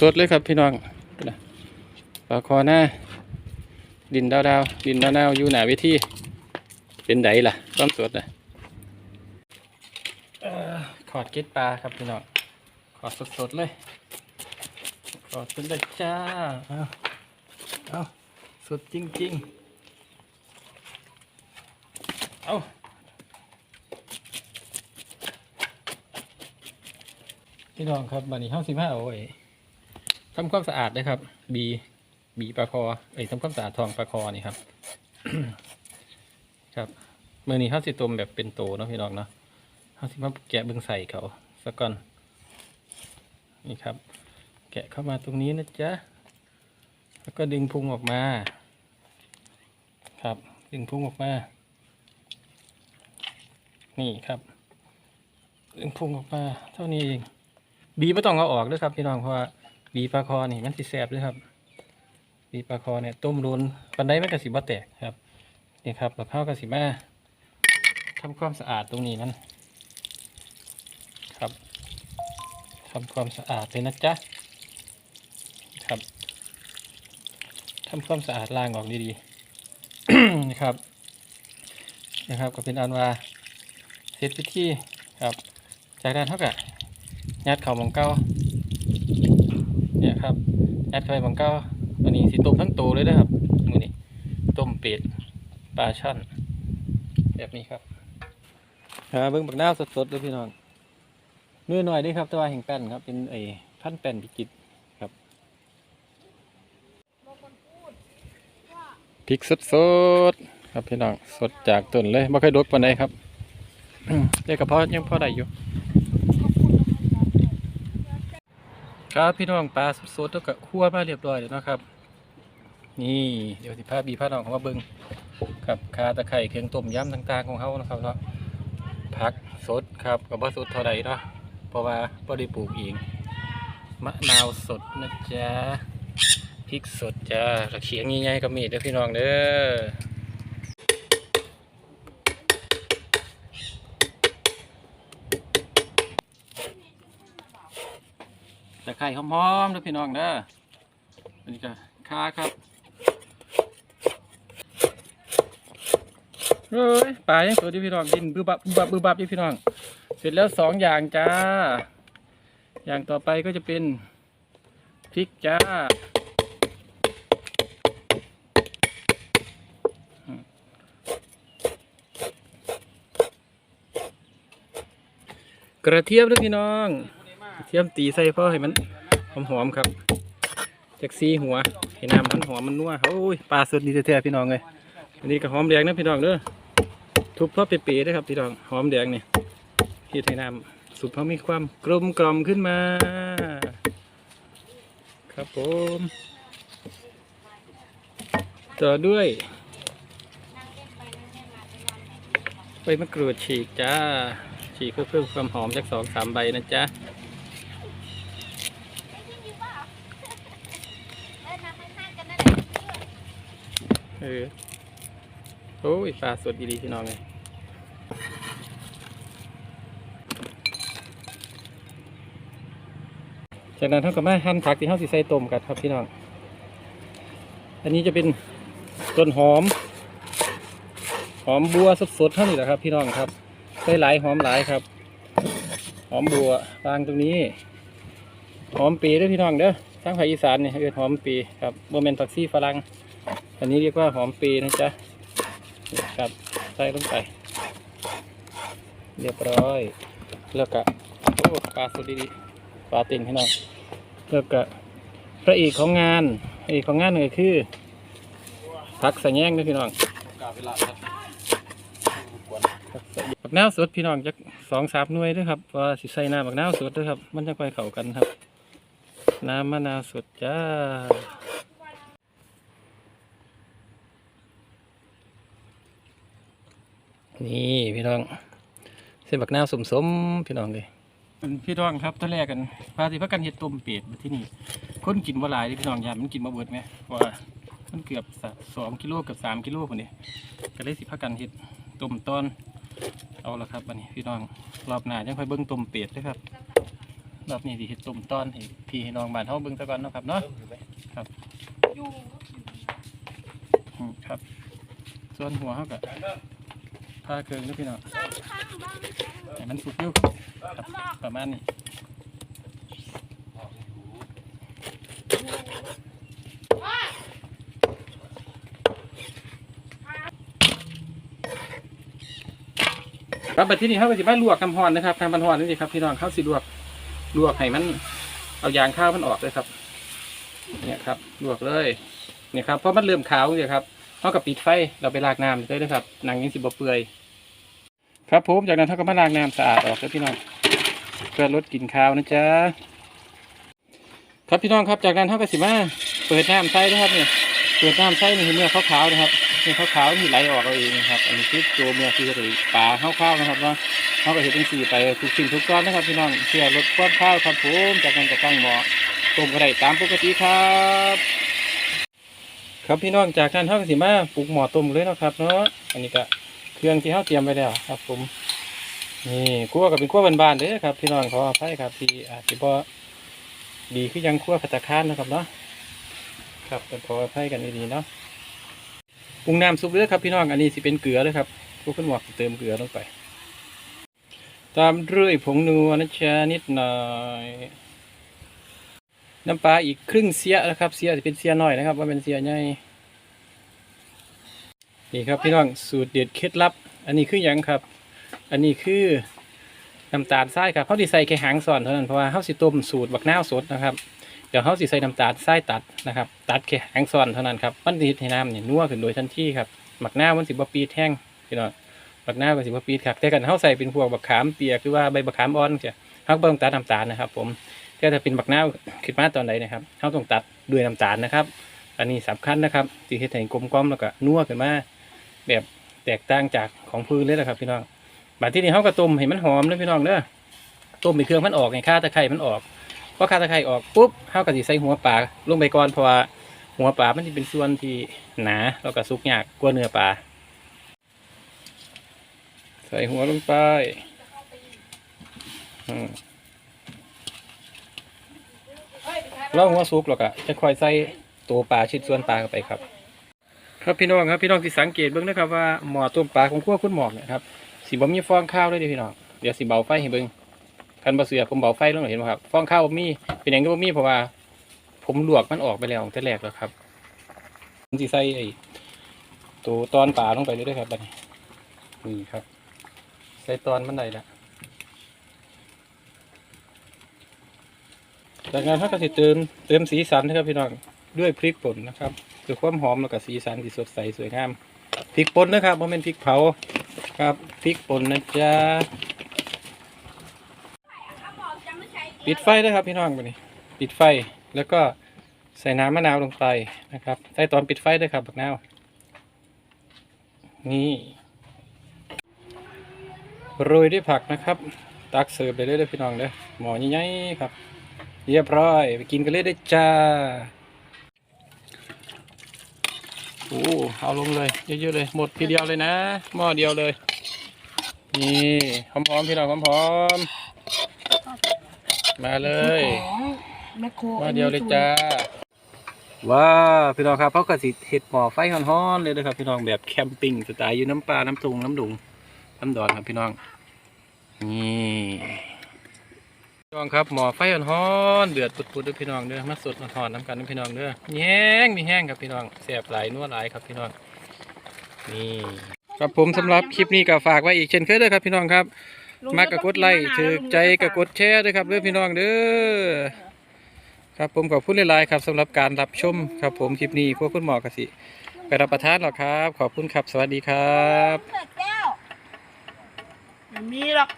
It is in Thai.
สดๆเลยครับพี่น้องปลาคอหน้า ดินดาวดาวดินดาวดาวอยู่หนาเวทีเป็นไดล่ะความสดนะเอ่อขอดก็ดปลาครับพี่น้องขอดสดๆเลยขอดเป็นได้จ้าเอาเอาสดจริงๆเอาพี่น้องครับบันนี้ห้าสิบห้าเอาไว้ ทำความสะอาดนะครับ บีบีปลาคอเอ้ยทำความสะอาดทองปลาคอนี่ครับ ครับเมื่อนี้เขาสิต้มแบบเป็นโตเนาะพี่น้องเนาะเขาสิมาแกะเบิ้งใส่เขาสักก่อน นี่ครับ แกะเข้ามาตรงนี้นะจ๊ะ แล้วก็ดึงพุงออกมา ครับ ดึงพุงออกมา นี่ครับ ดึงพุงออกมา เท่านี้เอง บีไม่ต้องเอาออกด้วยครับพี่น้องเพราะว่า บีปลาคอนี่มันสิแสบด้วยครับปีปลาคอเนี่ยต้มรุนปันไดไม่กระสิบ่แตกครับนี่ครับแล้วข้าวกระสิมาทำความสะอาดตรงนี้มันครับทำความสะอาดเลยนะจ๊ะครับทำความสะอาดล้างออกดีๆนะครับนะครับ ก็เป็นอันว่าเสร็จพิธีครับ จากนั้นเท่ากับยัดเข่ามองเก้า ครับยัดเข่าหมองเก้าวันนี้สิต้มทั้งโตเลยนะครับมือนี้ต้มเป็ดปลาช่อนแบบนี้ครับหาเบิ้งบักน้าสดๆเลยพี่น้องเนื้อหน่อยด้วยครับตัวาแห่งแป้นครับ เป็นไอ้พันแป้นพิจิตรครับพริกสดๆครับพี่น้องสดจากต้นเลยไม่เคยดกปานใดครับเด็กกระเพาะยังพอได้อยู่ ครับพี่น้องปลาสดๆแล้วก็คั่วมาเรียบร้อยแล้วนะครับ นี่เดี๋ยวสิพาบีพาน้องเขามาเบิ่งครับคาตะไคร้เครื่องต้มยำต่างๆของเขานะครับเนาะผักสดครับกับบ่สดเท่าใดเนาะเพราะว่าบ่ได้ปลูกเองมะนาวสดนะจ๊ะพริกสดจ้าแล้วเขียงใหญ่ๆก็มีเด้อพี่น้องเด้อ ตะไคร้หอมๆด้อพี่น้องเด้ออันนี้ก็คาครับเฮ้ยปลายังสวยอยู่พี่น้องกินบือบับบือบับบือบับอยู่พี่น้อง เสร็จแล้วสองอย่างจ้า อย่างต่อไปก็จะเป็นพริกจ้ากระเทียมด้วยพี่น้อง เทียมตีใส่เพราะให้มันหอมๆครับจากซีหัวให้น้ำมันหอมมันนัวโอ้ยปลาสดดีแท้ๆพี่น้องเลยอันนี้ก็หอมแดงนะพี่น้องเด้อทุบพอเป๋ๆนะครับพี่น้องหอมแดงนี่เฮ็ดให้น้ำสุปเขาะมีความกลมกล่อมขึ้นมา ครับผมต่อด้วยใบมะกรูดฉีกจ้าฉีกเพื่อเพิ่มความหอมจากสองสามใบนะจ๊ะ ออ โอ้ยปลาสดดีๆพี่น้องเลยจากนั้นเท่ากับมาหั่นผักที่เท่าสิใส่ต้มกันครับพี่น้อง อันนี้จะเป็นต้นหอม หอมบัวสดๆเท่านี้แหละครับ พี่น้องครับใส่หลายหอมหลายครับ หอมบัววางตรงนี้ หอมปีด้วยพี่น้องเด้อทั้งภาคอีสานเนี่ยเรียกหอมปีครับโมเมนต์ผักซี่ฝรั่ง อันนี้เรียกว่าหอมปีนะจ๊ะครับใส่ลงไป เรียบร้อย แล้วก็โอ้ปลาสดดีปลาติ่งให้น้องแล้วก็พระเอกของงานพระเอกของงานก็คือผักสะแยงด้วยพี่น้องผักแยงบักน้าวสดพี่น้องจักสองสามหน่วยด้วยครับว่าสิใส่น้ำบักน้าวสดด้วยครับ มันจะไปเข้ากันครับ น้ำมะนาวสดจ้า นี่พี่น้องเส้นบักน้าวสมสมพี่น้องเลยพี่น้องครับตอนแรกกันพาสิพักกันเห็ดต้มเป็ดมาที่นี่คนกินบ่หลายเด้อพี่น้องยามมันกินมาเบิดไหมว่ามันเกือบสองกิโลเกือบสามกิโลคนนี้ก็เลยสิพักกันเห็ดต้มตอนเอาละครับวันนี้พี่น้องรอบหน้ายังไปเบิ้งต้มเป็ดด้วยครับรอบนี้สิเฮ็ดต้มตอนให้พี่ให้น้องบ้านเฮาเบิ่งซะก่อนเนาะครับเนาะอยู่อืมครับ ส่วนหัวเฮาก็ พาเครื่องเด้อพี่น้องข้างข้างบ้างให้มันสุกอยู่ครับประมาณนี้ครับบัดทีนี้เฮาก็สิมาลวกน้ำร้อนนะครับน้ำมันร้อนนี่สิครับพี่น้องเฮาสิลวกลวกให้มัน เอายางข้าวมันออกเลยครับ เนี่ยครับลวกเลยเนี่ยครับเพราะมันเริ่มขาวเนี่ยครับ เท่ากับปิดไฟเราไปลากน้ำเลยนะครับหนังยังสิบเปื่อยครับผมจากนั้นเท่ากับมาลากน้ำสะอาดออกเลยพี่น้องเพื่อลดกลิ่นคาวนะจ๊ะครับพี่น้องครับจากนั้นเท่ากับสิมาเปิดน้ำใส่นะครับเนี่ยเปิดน้ำใส่นี่คือเมื่อขาวๆนะครับเมื่อขาวๆที่ไหลออกเราเองนะครับ อันนี้คือตัวเมื่อคือหรือปลาข้าวๆนะครับเนาะเขาก็เห็นเป็นสีไปทุกสิ่งทุกก้อนนะครับพี่น้องเพื่อลดความข้าวครับผมจากนั้นก็ตั้งหม้อต้มก็ไดตามปกติครับ ครับพี่น้องจากนั้นเท่ากับสิมาปลูกหม้อต้มเลยเนาะครับ เนาะอันนี้ก็เครื่องที่เฮาเตรียมไว้แล้วครับ ผมนี่คั่วก็เป็นคั่วบานๆเด้อครับ พี่น้องขออภัยครับ ที่อาจจะบ่ดีคือยังคั่วพัตคารนะครับเนาะครับขออภัยกันดีๆเนาะปรุงน้ำซุปเด้อครับพี่น้องอันนี้สิเป็นเกลือเลยครับพวกคุณหมอกเติมเกลือลงไป ตามด้วยผงนัวนะจ๊ะนิดหน่อย น้ำปลาอีกครึ่งเสียนะครับ เสียจะเป็นเสียน้อยนะครับว่าเป็นเสียใหญ่นี่ครับพี่น้องสูตรเด็ดเคล็ดลับ อันนี้คือหยังครับ อันนี้คือน้ำตาลทรายครับเขาสิใส่แค่หางสอนเท่านั้นเพราะว่าเขาสิต้มสูตรบักน้าวสดนะครับเดี๋ยวเขาสิใส่น้ำตาลทรายตัดนะครับ ตัดแค่หางสอนเท่านั้นครับมันสิให้น้ำเนี่ยนัวขึ้นโดยทันทีครับบักน้าวมันสิบปีแห้งพี่น้องบักน้าวก็สิบปีครับแต่กันเขาใส่เป็นพวกบักขามเปียกหรือว่าใบบักขามอ่อนจ้ะเขาต้องตัดน้ำตาลนะครับ ผม แต่ถ้าเป็นบักนาวขึ้นมาตอนไหนนะครับเขาต้องตัดด้วยน้ำตาลนะครับ อันนี้สำคัญนะครับที่เฮ็ดให้กลมกล่อมแล้วก็นัวขึ้นมาแบบแตกต่างจากของพื้นเลยนะครับ พี่น้องบัดที่นี้เขาก็ต้มให้มันหอมเลยพี่น้องเด้อต้มให้เครื่องมันออกให้ข้าตะไคร้มันออกพอข้าตะไคร้ออกปุ๊บเขาก็สิใส่หัวปลาลงไปก่อนเพราะว่าหัวปลามันจะเป็นส่วนที่หนาแล้วก็สุกยากกว่าเนื้อปลาใส่หัวลงไป อืมเราหัวซุกแล้วก็จะค่อยใส่ตัวปลาชิ้นส่วนปลาเข้าไปครับ ครับพี่น้องครับพี่น้องที่สังเกตเบิ่งนะครับว่าหมอต้มปลาของขั้วคุณหมอกเนะครับสีบ่มีฟองข้าวเลยเด้อพี่น้องเดี๋ยวสิเบาไฟให้เบิ่งคันบ่เสือผมเบาไฟลงหน่อยเห็นไหมครับฟองข้าวบ่มีเป็นอย่างที่บ่มีเพราะว่า ผมลวกมันออกไปแล้วตั้งแต่แรกแล้วครับผมสิใส่ไอ้ตัวตอนปลาลงไปเลยด้วยครับบัดนี้นี่ครับ ใส่ตอนมันได้ละ จากนั้นเขาก็จะเติมเติมสีสันนะครับพี่น้องด้วยพริกป่นนะครับคือความหอมแล้วก็สีสันที่สดใสสวยงามพริกป่นนะครับเพราะเป็นพริกเผาครับพริกป่นนะจ๊ะปิดไฟนะครับพี่น้องไปนี่ปิดไฟแล้วก็ใส่น้ำมะนาวลงไปนะครับใส่ตอนปิดไฟด้วยครับบักนาวนี่โรยด้วยผักนะครับ ตักเสิร์ฟเลยเด้อพี่น้องเด้อหมอใหญ่ๆครับ เรียบร้อย ไปกินกันเลยได้จ้า โอ้เอาลงเลย เยอะๆเลย หมดทีเดียวเลยนะ หม้อเดียวเลย นี่หอมๆพี่น้องหอมๆมาเลยหม้อเดียวเลยจ้า ว้าพี่น้องครับเขาก็สิเห็ดหม้อไฟฮ้อนๆเลยนะครับ พี่น้องแบบแคมปิ้งสไตล์อยู่น้ำปลา น้ำตุงน้ำดุงน้ำดอนครับพี่น้อง นี่ น้องครับหมอไฟฮ้อนๆเดือดปุดๆด้วยพี่น้องเด้อมาสดมาทอนน้ำกันนะพี่น้องเด้อมีแห้งมีแห้งครับพี่น้องแสบหลายนัวหลายครับพี่น้องนี่ครับผมสำหรับคลิปนี้ก็ฝากไว้อีกเช่นเคยเด้อครับพี่น้องครับ มากกกดไลค์ถือใจกกดแชร์ด้วยครับเด้อพี่น้องเด้อครับผมขอบคุณหลายๆครับสำหรับการรับชมครับผมคลิปนี้พวกคุณหมอกสิไปรับประทานหรอครับ ขอบคุณครับสวัสดีครับม่มีหรอก